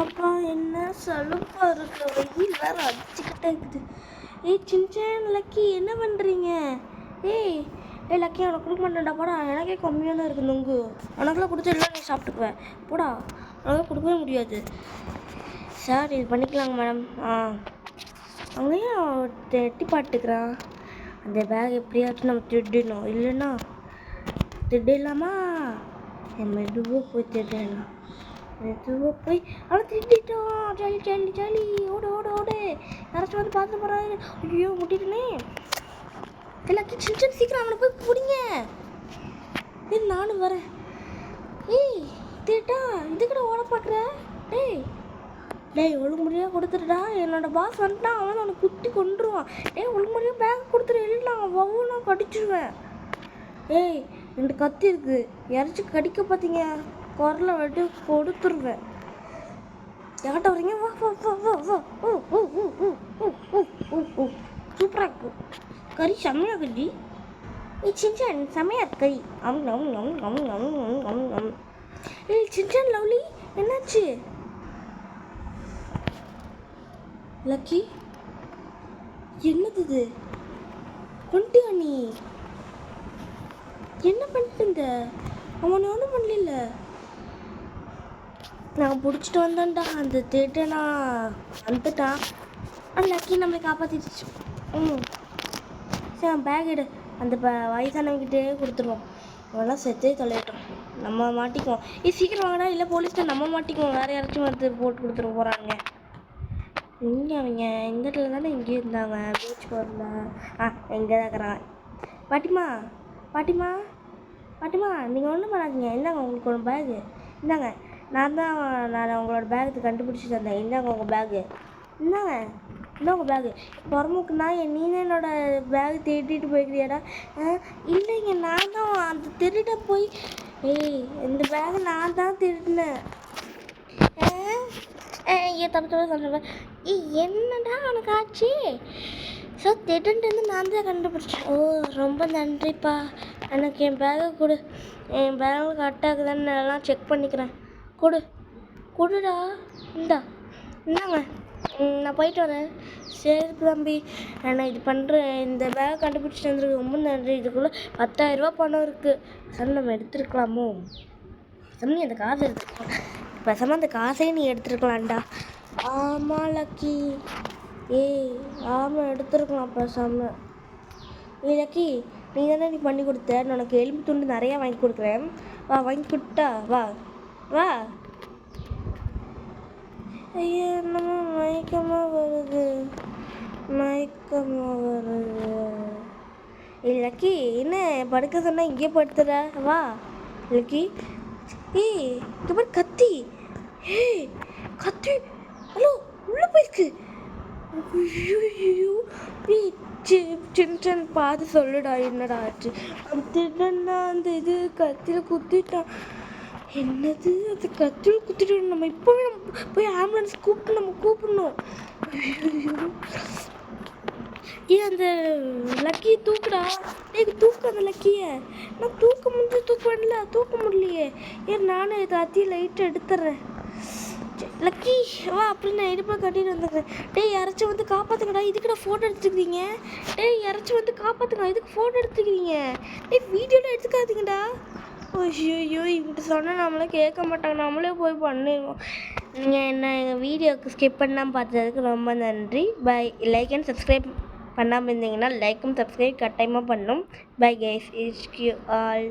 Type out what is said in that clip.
அப்பா என்ன சலுப்பாக இருக்க வெயில் வேற அடிச்சுக்கிட்டே இருக்குது. ஏய் சின்ன லக்கி என்ன பண்ணுறீங்க ஏய் ஏய் லக்கி அவனை கொடுக்க மாட்டேன்டா போடா. எனக்கே கம்மியாக தான் இருக்குது நொங்கு. உனக்குலாம் கொடுத்து எல்லாம் நீ சாப்பிட்டுக்குவேன். போடா. உனக்கு கொடுக்கவே முடியாது. சார் இது பண்ணிக்கலாங்க மேடம். ஆ. அவனையும் எட்டி பாட்டுக்கிறான்? அந்த பேக் எப்படியாச்சும் நம்ம திருடிடணும். இல்லைன்னா திடலாமா என் மெதுவாக போய் திருடலாம். மெதுவாக போய் அவனை திருடிட்டோம் ஜாலி ஜாலி ஜாலி ஓடு ஓடு ஓடு. யாராச்சும் வந்து பார்த்து போகிறாரு ஐயோ முட்டிட்டனே. எல்லாத்தையும் சின்ன சின்ன சீக்கிரம் அவனை போய் பிடிங்க. ஏய் நானும் வரேன். ஏய் தேட்டா இதுக்கட ஓட பார்க்குற? டேய். டேய் ஒழுங்குமுறையாக கொடுத்துருடா என்னோட பாஸ் வந்துட்டான் அவன் அவனை குத்தி கொண்டுருவான் டேய் ஒழுங்குமுறையாக பேங்க் பேக் கொடுத்துரு இல்லை நான் ஒவ்வொன்றா கடிச்சிருவேன். ஏய் ரெண்டு கத்தி இருக்குது யாராச்சும் கடிக்க பார்த்தீங்க குரலை விட்டு கொடுத்துருவேன். யார்கிட்ட வரீங்க வா வா வா வா வா ஓ ஓ ஓ ஓ ஓ ஓ ஓ ஓ சூப்பராக இருக்கு. கறி செம்மையாக இருக்குடி ஏ சின்சான் செம்மையாக இருக்கு கறி. அம் நம் நம் நம் நம் நம் நம் நம் ஏய் சின்சான் லவ்லி என்னாச்சு? லக்கி என்னது இது? கொண்டியா நீ? என்ன பண்ணிட்டுங்க அவனை ஒன்றும் பண்ணல. நான் பிடிச்சிட்டு வந்தேன்டா. அந்த தேட்டனா வந்துட்டான் ஆனால் லக்கி நம்மளை காப்பாற்றிடுச்சு ம். சரி பேக் எடு. அந்த ப வயசானவங்கிட்டே கொடுத்துருவோம். அவெல்லாம் செத்தே தொலைட்டோம் நம்ம மாட்டிக்குவோம். இது சீக்கிரம் வாங்கடா. இல்லை போலீஸ்கிட்ட நம்ம மாட்டிக்குவோம். வேறு யாராச்சும் வந்து போட்டு கொடுத்துட்டு போகிறாங்க இங்கே அவங்க? இந்த இடத்துல தானே இங்கேயே இருந்தாங்க. பீச் போரில் ஆ எங்கே தான் இருக்கிறாங்க. பாட்டிமா பாட்டிமா பாட்டிமா நீங்கள் ஒன்றும் பண்ணாதீங்க. இந்தாங்க உங்களுக்கு ஒரு பேகு இந்தாங்க. நான் தான் நான் உங்களோட பேக்கு கண்டுபிடிச்சி தந்தேன் இந்தாங்க உங்கள் பேகு இந்தாங்க. இன்னும் உங்கள் பேகு பொறமுக்குனா நீனே என்னோட பேக் திருட்டிட்டு போய்க்கிறியாடா ஆ இல்லைங்க நான் தான் அந்த திருட போய் ஏய் இந்த பேக் நான் தான் திருடினேன். ஏ தப்பு தப்பு சொல்கிறேன் என்னடா உனக்கு ஆச்சு? ஸோ திடன்ட்டு நான் தான் கண்டுபிடிச்சேன். ஓ ரொம்ப நன்றிப்பா. எனக்கு என் பேகை கொடு. என் பேக்கில் கரெக்டாக இருக்குதான்னு எல்லாம் செக் பண்ணிக்கிறேன். கொடு. கொடுடா. இந்தா. இந்தாங்க. நான் போயிட்டு வரேன். சரி தம்பி. நான் இது பண்ணுறேன் இந்த பேக் கண்டுபிடிச்சிட்டு வந்துருக்கு. ரொம்ப நன்றி. இதுக்குள்ளே பத்தாயிரரூபா பணம் இருக்குது சார் நம்ம எடுத்துருக்கலாமோ? பேசாம நீ அந்த காசு எடுத்துக்கலாம் பேசாம அந்த காசையும் நீ எடுத்துருக்கலாம்டா. ஆமாம் லக்கி. ஏய் ஆமாம் எடுத்துருக்கலாம் பேசாம. ஏய் லக்கி நீ தானே நீ பண்ணி கொடுத்த? நான் உனக்கு எலும்பு துண்டு நிறையா வாங்கி கொடுக்குறேன். வா வாங்கி கொடுத்தா வா. வா. ஐயோ என்னமோ மயக்கமாக வருது. மயக்கமாக வருது. இல்லக்கி என்ன படுக்க சொன்னா இங்கே படுத்துற? வா இல்லக்கி ஏய் இங்க பாரு கத்தி. ஏய் கத்தி. ஹலோ உள்ள போயிருக்கு. ஐயோ ஏய் சின்ன பார்த்து சொல்லுடா என்னடா ஆச்சு. அந்த அந்த இது கத்தியில் குத்திட்டான். என்னது? அது கத்தியில் குத்திட்டு நம்ம இப்போவே நம்ம போய் ஆம்புலன்ஸ் கூப்பிட்டு நம்ம கூப்பிடணும். ஏ அந்த லக்கியை தூக்குடா. ஏய் தூக்கு அந்த லக்கியை. நான் தூக்க முடிஞ்சு தூக்க முடியல தூக்க முடியலையே. ஏன் நானும் இதை அத்தி லைட் எடுத்துட்றேன் லக்கி வா அப்படி நான் இடுப்பில் கட்டிட்டு வந்துடுறேன். டேய் யாராச்சும் வந்து காப்பாற்றுங்கடா இதுக்குடா ஃபோட்டோ எடுத்துக்கிறீங்க? டேய் யாராச்சும் வந்து காப்பாற்றுங்க இதுக்கு ஃபோட்டோ எடுத்துக்கிறீங்க? டேய் வீடியோலாம் எடுத்துக்காதீங்கடா. ஐயோ இப்படி சொன்னால் நம்மளே கேட்க மாட்டாங்க. நம்மளே போய் பண்ணிடுவோம். நீங்கள் என்ன எங்கள் வீடியோக்கு ஸ்கிப் பண்ணாமல் பார்த்ததுக்கு ரொம்ப நன்றி. பை லைக் அண்ட் சப்ஸ்கிரைப் பண்ணாமல் இருந்தீங்கன்னா லைக்கும் சப்ஸ்கிரைப் கட்டாயமாக பண்ணும். Bye guys is you all